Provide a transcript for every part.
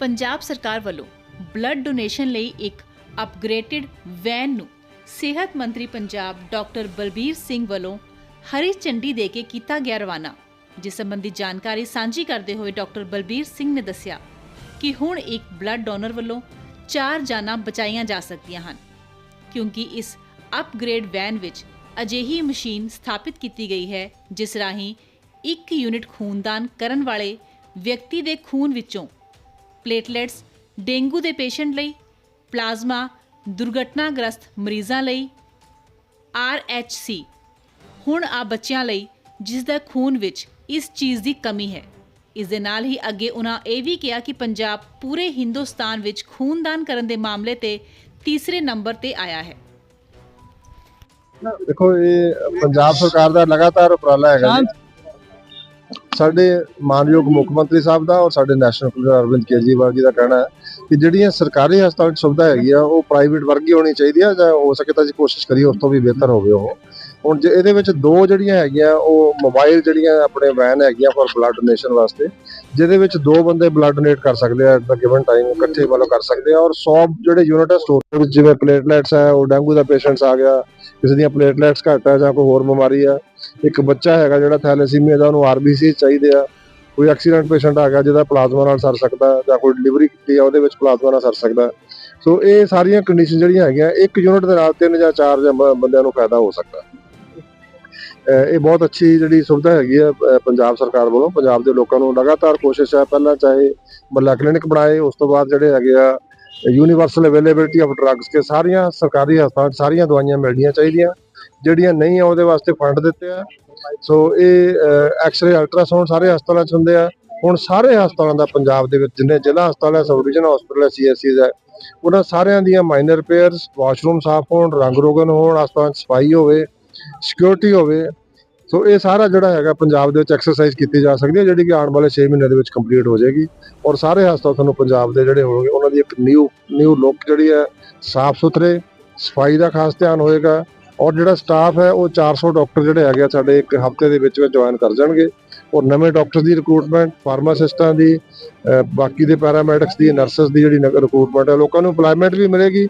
ਪੰਜਾਬ ਸਰਕਾਰ ਵੱਲੋਂ blood donation ਲਈ ਇੱਕ ਅਪਗ੍ਰੇਡਡ ਵੈਨ ਨੂੰ ਸਿਹਤ ਮੰਤਰੀ ਪੰਜਾਬ ਡਾਕਟਰ ਬਲਬੀਰ ਸਿੰਘ ਵੱਲੋਂ ਹਰੀ ਝੰਡੀ ਦੇ ਕੇ ਕੀਤਾ ਗਿਆ ਰਵਾਨਾ, ਜਿਸ ਸੰਬੰਧੀ ਜਾਣਕਾਰੀ ਸਾਂਝੀ ਕਰਦੇ ਹੋਏ ਡਾਕਟਰ ਬਲਬੀਰ ਸਿੰਘ ਨੇ ਦੱਸਿਆ ਕਿ ਹੁਣ ਇੱਕ ਬਲੱਡ ਡੋਨਰ ਵੱਲੋਂ ਚਾਰ ਜਾਨਾਂ ਬਚਾਈਆਂ ਜਾ ਸਕਦੀਆਂ ਹਨ, ਕਿਉਂਕਿ ਇਸ ਅਪਗ੍ਰੇਡ ਵੈਨ ਵਿੱਚ ਅਜਿਹੀ ਮਸ਼ੀਨ ਸਥਾਪਿਤ ਕੀਤੀ ਗਈ ਹੈ, ਜਿਸ ਰਾਹੀਂ ਇੱਕ ਯੂਨਿਟ ਖੂਨਦਾਨ ਕਰਨ ਵਾਲੇ ਵਿਅਕਤੀ ਦੇ ਖੂਨ ਵਿੱਚੋਂ ਪਲੇਟਲੈਟਸ ਡੇਂਗੂ ਦੇ ਪੇਸ਼ੈਂਟ ਲਈ ਪਲਾਜ਼ਮਾ ਦੁਰਘਟਨਾਗ੍ਰਸਤ ਮਰੀਜ਼ਾਂ ਲਈ ਆਰਐਚਸੀ ਹੁਣ ਆ ਬੱਚਿਆਂ ਲਈ ਜਿਸ ਦਾ ਖੂਨ ਵਿੱਚ ਇਸ ਚੀਜ਼ ਦੀ ਕਮੀ ਹੈ। ਇਸ ਦੇ ਨਾਲ ਹੀ ਅੱਗੇ ਉਹਨਾਂ ਇਹ ਵੀ ਕਿਹਾ ਕਿ ਪੰਜਾਬ ਪੂਰੇ ਹਿੰਦੁਸਤਾਨ ਵਿੱਚ ਖੂਨਦਾਨ ਕਰਨ ਦੇ ਮਾਮਲੇ ਤੇ ਤੀਸਰੇ ਨੰਬਰ ਤੇ ਆਇਆ ਹੈ। ਦੇਖੋ ਇਹ ਪੰਜਾਬ ਸਰਕਾਰ ਦਾ ਲਗਾਤਾਰ ਉਪਰਾਲਾ ਹੈਗਾ ਜੀ। ਸਾਡੇ ਮਾਨਯੋਗ ਮੁੱਖ ਮੰਤਰੀ ਸਾਹਿਬ ਦਾ ਔਰ ਸਾਡੇ ਨੈਸ਼ਨਲ ਪ੍ਰਧਾਨ ਅਰਵਿੰਦ ਕੇਜਰੀਵਾਲ ਜੀ ਦਾ ਕਹਿਣਾ ਹੈ ਕਿ ਜਿਹੜੀਆਂ ਸਰਕਾਰੀ ਹਸਪਤਾਲ 'ਚ ਸੁਵਿਧਾ ਹੈਗੀ ਆ, ਉਹ ਪ੍ਰਾਈਵੇਟ ਵਰਗੀ ਹੋਣੀ ਚਾਹੀਦੀ ਆ ਜਾਂ ਹੋ ਸਕੇ ਤਾਂ ਅਸੀਂ ਕੋਸ਼ਿਸ਼ ਕਰੀਏ ਉਸ ਤੋਂ ਵੀ ਬਿਹਤਰ ਹੋਵੇ ਉਹ। ਹੁਣ ਜੇ ਇਹਦੇ ਵਿੱਚ ਦੋ ਜਿਹੜੀਆਂ ਹੈਗੀਆਂ, ਉਹ ਮੋਬਾਈਲ ਜਿਹੜੀਆਂ ਆਪਣੇ ਵੈਨ ਹੈਗੀਆਂ ਫॉर ਬਲੱਡ ਡੋਨੇਸ਼ਨ ਵਾਸਤੇ, ਜਿਹਦੇ ਵਿੱਚ ਦੋ ਬੰਦੇ ਬਲੱਡ ਡੋਨੇਟ ਕਰ ਸਕਦੇ ਆ ਐਟ ਦਾ ਗਿਵਨ ਟਾਈਮ ਇਕੱਠੇ ਵੱਲੋਂ ਕਰ ਸਕਦੇ ਆ ਔਰ 100 ਜਿਹੜੇ ਯੂਨਿਟ ਹੈ ਸਟੋਰ ਵਿੱਚ, ਜਿਵੇਂ ਪਲੇਟਲੈਟਸ ਹੈ ਉਹ ਡੇਂਗੂ ਦਾ ਪੇਸ਼ੈਂਟਸ ਆ ਗਿਆ, ਕਿਸੇ ਦੀਆਂ ਪਲੇਟਲੈਟਸ ਘੱਟ ਹੈ ਜਾਂ ਕੋਈ ਹੋਰ ਬਿਮਾਰੀ ਆ ਇੱਕ ਬੱਚਾ ਹੈਗਾ ਜਿਹੜਾ ਥੈਲੇਸੀਮੀਆ ਦਾ, ਉਹਨੂੰ ਆਰਬੀਸੀ ਚਾਹੀਦੇ ਆ। ਕੋਈ ਐਕਸੀਡੈਂਟ ਪੇਸ਼ੈਂਟ ਆ ਗਿਆ ਜਿਹਦਾ ਪਲਾਜ਼ਮਾ ਨਾਲ ਸਰ ਸਕਦਾ ਜਾਂ ਕੋਈ ਡਿਲੀਵਰੀ ਕੀਤੀ ਆ, ਉਹਦੇ ਵਿੱਚ ਪਲਾਜ਼ਮਾ ਨਾਲ ਸਰ ਸਕਦਾ ਸੋ ਇਹ ਸਾਰੀਆਂ ਕੰਡੀਸ਼ਨ ਜਿਹੜੀਆਂ ਹੈਗੀਆਂ, ਇੱਕ ਯੂਨਿਟ ਦੇ ਨਾਲ ਤਿੰਨ ਜਾਂ ਚਾਰ ਜਾਂ ਬ- ਬੰਦਿਆਂ ਨੂੰ ਫਾਇਦਾ ਹੋ ਸਕਦਾ ਇਹ ਬਹੁਤ ਅੱਛੀ ਜਿਹੜੀ ਸੁਵਿਧਾ ਹੈਗੀ ਹੈ ਪੰਜਾਬ ਸਰਕਾਰ ਵੱਲੋਂ। ਪੰਜਾਬ ਦੇ ਲੋਕਾਂ ਨੂੰ ਲਗਾਤਾਰ ਕੋਸ਼ਿਸ਼ ਹੈ, ਪਹਿਲਾਂ ਚਾਹੇ ਮੱਲਾ ਕਲੀਨਿਕ ਬਣਾਏ, ਉਸ ਤੋਂ ਬਾਅਦ ਜਿਹੜੇ ਹੈਗੇ ਆ ਯੂਨੀਵਰਸਲ ਅਵੇਲੇਬਿਲਟੀ ਆਫ ਡਰੱਗਸ ਕੇ ਸਾਰੀਆਂ ਸਰਕਾਰੀ ਹਸਪਤਾਲਾਂ 'ਚ ਸਾਰੀਆਂ ਦਵਾਈਆਂ ਮਿਲਣੀਆਂ ਚਾਹੀਦੀਆਂ। ਜਿਹੜੀਆਂ ਨਹੀਂ ਆ, ਉਹਦੇ ਵਾਸਤੇ ਫੰਡ ਦਿੱਤੇ ਆ। ਸੋ ਇਹ ਐਕਸ-ਰੇ ਅਲਟਰਾਸਾਊਂਡ ਸਾਰੇ ਹਸਪਤਾਲਾਂ 'ਚ ਹੁੰਦੇ ਆ। ਹੁਣ ਸਾਰੇ ਹਸਪਤਾਲਾਂ ਦਾ ਪੰਜਾਬ ਦੇ ਵਿੱਚ ਜਿੰਨੇ ਜ਼ਿਲ੍ਹਾ ਹਸਪਤਾਲ ਹੈ ਸਬ ਡਿਵੀਜ਼ਨ ਹਸਪਤਾਲ ਹੈ ਸੀਐਸਸੀਜ਼ ਹੈ ਉਹਨਾਂ ਸਾਰਿਆਂ ਦੀਆਂ ਮਾਈਨਰ ਰਿਪੇਅਰਸ ਵਾਸ਼ਰੂਮ ਸਾਫ਼ ਹੋਣ, ਰੰਗ ਰੋਗਨ ਹੋਣ, ਹਸਪਤਾਲਾਂ 'ਚ ਸਫ਼ਾਈ ਹੋਵੇ ਸਿਕਿਉਰਿਟੀ ਹੋਵੇ। ਸੋ ਇਹ ਸਾਰਾ ਜਿਹੜਾ ਹੈਗਾ ਪੰਜਾਬ ਦੇ ਵਿੱਚ ਐਕਸਰਸਾਈਜ਼ ਕੀਤੀ ਜਾ ਸਕਦੀ ਹੈ ਜਿਹੜੀ ਕਿ ਆਉਣ ਵਾਲੇ 6 ਮਹੀਨਿਆਂ ਦੇ ਵਿੱਚ ਕੰਪਲੀਟ ਹੋ ਜਾਏਗੀ। ਔਰ ਸਾਰੇ ਹਸਪਤਾਲ ਤੁਹਾਨੂੰ ਪੰਜਾਬ ਦੇ ਜਿਹੜੇ ਹੋਣਗੇ, ਉਹਨਾਂ ਦੀ ਇੱਕ ਨਿਊ ਨਿਊ ਲੁੱਕ ਜਿਹੜੀ ਹੈ ਸਾਫ਼ ਸੁਥਰੇ ਸਫ਼ਾਈ ਦਾ ਖਾਸ ਧਿਆਨ ਹੋਏਗਾ। ਔਰ ਜਿਹੜਾ ਸਟਾਫ ਹੈ ਉਹ 400 ਡਾਕਟਰ ਜਿਹੜੇ ਹੈਗੇ ਸਾਡੇ ਇੱਕ ਹਫ਼ਤੇ ਦੇ ਵਿੱਚ ਵਿੱਚ ਜੁਆਇਨ ਕਰ ਜਾਣਗੇ। ਔਰ ਨਵੇਂ ਡਾਕਟਰ ਦੀ ਰਿਕਰੂਟਮੈਂਟ ਫਾਰਮਾਸਿਸਟਾਂ ਦੀ ਬਾਕੀ ਦੇ ਪੈਰਾਮੈਡਿਕਸ ਦੀ ਨਰਸਸ ਦੀ ਜਿਹੜੀ ਰਿਕਰੂਟਮੈਂਟ ਹੈ ਲੋਕਾਂ ਨੂੰ EMPLOYMENT ਵੀ ਮਿਲੇਗੀ।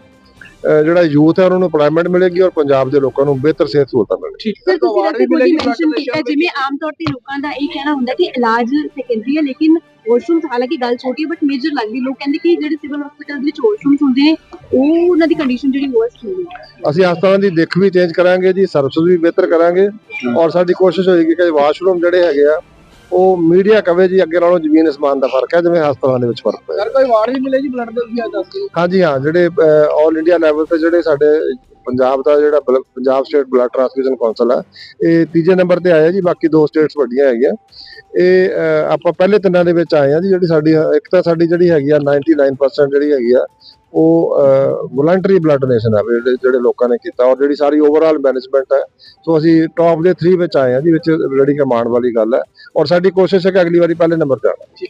ਜਿਹੜਾ ਯੂਥ ਹੈ ਉਹਨਾਂ ਨੂੰ EMPLOYMENT ਮਿਲੇਗੀ ਔਰ ਪੰਜਾਬ ਦੇ ਲੋਕਾਂ ਨੂੰ ਬਿਹਤਰ ਸਿਹਤ ਸਹੂਲਤਾਂ ਮਿਲਣਗੀਆਂ। ਸਰ ਤੁਸੀਂ ਵੈਸੇ ਕੋਈ ਮੈਂਸ਼ਨ ਕੀਤਾ ਜਿਵੇਂ ਆਮ ਤੌਰ ਤੇ ਲੋਕਾਂ ਦਾ ਇਹ ਕਹਿਣਾ ਹੁੰਦਾ ਕਿ ਇਲਾਜ ਸੈਕੰਡਰੀ ਹੈ ਲੇਕਿਨ ਵਾਸ਼ਰੂਮ ਹਾਲਾਂਕਿ ਗੱਲ ਛੋਟੀ ਹੈ ਬਟ ਮੇਜਰ ਲੱਗਦੀ ਲੋਕ ਕਹਿੰਦੇ ਕਿ ਜਿਹੜੇ ਸਿਵਲ ਹਸਪੀਟਲ ਵਿੱਚ ਵਾਸ਼ਰੂਮਸ ਹੁੰਦੇ ਨੇ ਉਹ ਉਹਨਾਂ ਦੀ ਕੰਡੀਸ਼ਨ ਜਿਹੜੀ ਵਰਸਟ ਹੁੰਦੀ ਹੈ। ਅਸੀਂ ਹਸਪਤਾਲਾਂ ਦੀ ਦਿੱਖ ਵੀ ਚੇਂਜ ਕਰਾਂਗੇ ਜੀ ਸਰਵਿਸ ਵੀ ਬਿਹਤਰ ਕਰਾਂਗੇ ਔਰ ਸਾਡੀ ਕੋਸ਼ਿਸ਼ ਹੋਏਗੀ ਕਿ ਵਾਸ਼ਰੂਮ ਜਿਹੜੇ ਹੈਗੇ ਆ ਉਹ ਮੀਡੀਆ ਕਵੇ ਜੀ ਅੱਗੇ ਨਾਲੋਂ ਜ਼ਮੀਨ ਅਸਮਾਨ ਦਾ ਫ਼ਰਕ ਹੈ ਜਿਵੇਂ ਹਸਪਤਾਲਾਂ ਦੇ ਵਿੱਚ ਫ਼ਰਕ ਪਿਆ। ਸਰ ਕੋਈ ਅਵਾਰਡ ਵੀ ਮਿਲੇ ਜੀ ਬਲੱਡ ਦੇ ਤੁਸੀਂ ਅੱਜ ਦੱਸ ਦਿਓ। ਹਾਂਜੀ ਹਾਂ ਜਿਹੜੇ ਆਲ ਇੰਡੀਆ ਲੈਵਲ ਤੇ ਜਿਹੜੇ ਸਾਡੇ ਪੰਜਾਬ ਦਾ ਜਿਹੜਾ Punjab state blood transfusion council ਹੈ ਇਹ ਤੀਜੇ ਨੰਬਰ ਤੇ ਆਇਆ ਜੀ ਬਾਕੀ ਦੋ ਸਟੇਟਸ ਵੱਡੀਆਂ ਹੈਗੀਆਂ। ਇਹ ਆਪਾਂ ਪਹਿਲੇ ਤਿੰਨਾਂ ਦੇ ਵਿੱਚ ਆਏ ਆ ਜੀ ਜਿਹੜੀ ਸਾਡੀ ਇੱਕ ਤਾਂ ਸਾਡੀ ਜਿਹੜੀ ਹੈਗੀ ਆ 99% ਜਿਹੜੀ ਹੈਗੀ ਆ ਉਹ ਵੋਲੰਟਰੀ ਬਲੱਡ ਡੋਨੇਸ਼ਨ ਹੈ ਜਿਹੜੇ ਲੋਕਾਂ ਨੇ ਕੀਤਾ ਔਰ ਜਿਹੜੀ ਸਾਰੀ ਓਵਰਆਲ ਮੈਨੇਜਮੈਂਟ ਹੈ। ਸੋ ਅਸੀਂ ਟੌਪ ਦੇ 3 ਵਿੱਚ ਆਏ ਹਾਂ ਜੀ ਵਿੱਚ ਜਿਹੜੀ ਕਿ ਵਾਲੀ ਗੱਲ ਹੈ। ਔਰ ਸਾਡੀ ਕੋਸ਼ਿਸ਼ ਹੈ ਕਿ ਅਗਲੀ ਵਾਰੀ ਪਹਿਲੇ ਨੰਬਰ ਤੇ ਆਉਣਾ। ਜੀ